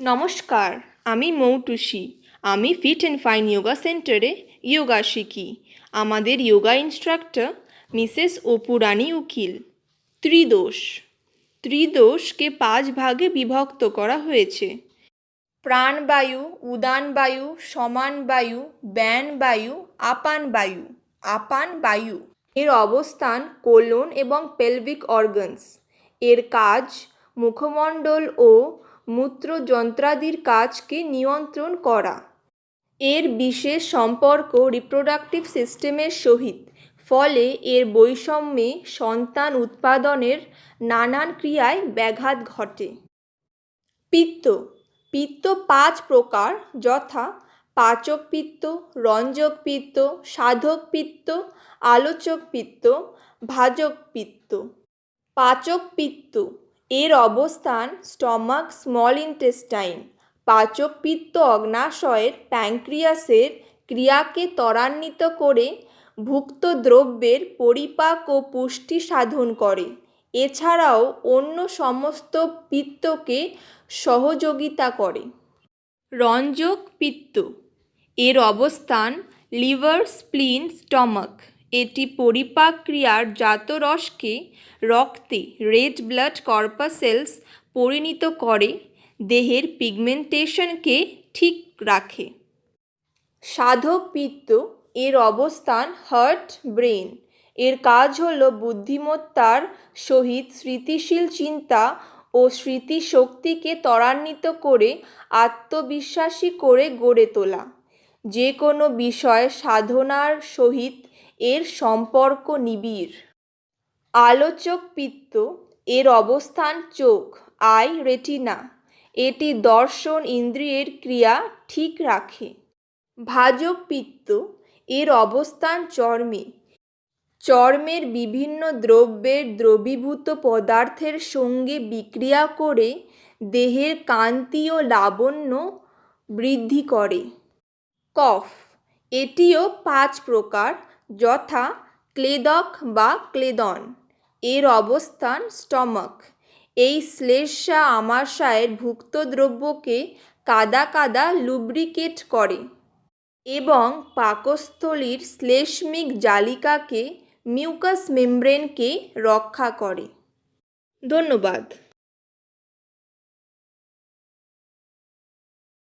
নমস্কার, আমি মৌটুসি। আমি ফিট অ্যান্ড ফাইন যোগা সেন্টারে যোগা শিখি। আমাদের যোগা ইনস্ট্রাক্টর মিসেস অপুরানী উকিল। ত্রিদোষ। ত্রিদোষকে পাঁচ ভাগে বিভক্ত করা হয়েছে। প্রাণবায়ু, উদানবায়ু সমান বায়ু ব্যান বায়ু আপান বায়ু আপান বায়ু এর অবস্থান কোলন এবং পেলভিক অর্গানস। এর কাজ মুখমণ্ডল ও মূত্রযন্ত্রাদির কাজকে নিয়ন্ত্রণ করা। এর বিশেষ সম্পর্ক রিপ্রোডাক্টিভ সিস্টেমের সহিত। ফলে এর বৈষম্যে সন্তান উৎপাদনের নানান ক্রিয়ায় ব্যাঘাত ঘটে। পিত্ত। পিত্ত পাঁচ প্রকার, যথা পাচক পিত্ত, রঞ্জক পিত্ত, সাধক পিত্ত, আলোচক পিত্ত, ভাজক পিত্ত। পাচক পিত্ত। এর অবস্থান স্টমাক, স্মল ইন্টেস্টাইন পাচক পিত্ত অগ্নাশয়ের প্যাঙ্ক্রিয়াসের ক্রিয়াকে ত্বরান্বিত করে ভুক্ত দ্রব্যের পরিপাক ও পুষ্টি সাধন করে। এছাড়াও অন্য সমস্ত পিত্তকে সহযোগিতা করে। রঞ্জক পিত্ত এর অবস্থান লিভার, স্প্লিন, স্টমাক। এটি পরিপাক ক্রিয়ার জাতরসকে রক্তে রেড ব্লাড কর্পাসেলস পরিণত করে, দেহের পিগমেন্টেশনকে ঠিক রাখে। সাধক পিত্ত এর অবস্থান হার্ট ব্রেন এর কাজ হল বুদ্ধিমত্তার সহিত স্মৃতিশীল চিন্তা ও স্মৃতিশক্তিকে ত্বরান্বিত করে, আত্মবিশ্বাসী করে গড়ে তোলা। যে কোনো বিষয় সাধনার সহিত এর সম্পর্ক নিবিড়। আলোচক পিত্ত, এর অবস্থান চোখ, আই রেটিনা। এটি দর্শন ইন্দ্রিয়ের ক্রিয়া ঠিক রাখে। ভাজক পিত্ত, এর অবস্থান চর্মে। চর্মের বিভিন্ন দ্রব্যের দ্রবীভূত পদার্থের সঙ্গে বিক্রিয়া করে দেহের কান্তি ও লাবণ্য বৃদ্ধি করে। কফ, এটিও পাঁচ প্রকার যথা ক্লেদক বা ক্লেদন। এর অবস্থান স্টমাক। এই শ্লেষ্মা আমাশয়ের ভুক্ত দ্রব্যকে কাদা কাদা লুব্রিকেট করে এবং পাকস্থলীর শ্লেষ্মিক জালিকাকে মিউকাস মেমব্রেনকে রক্ষা করে। ধন্যবাদ।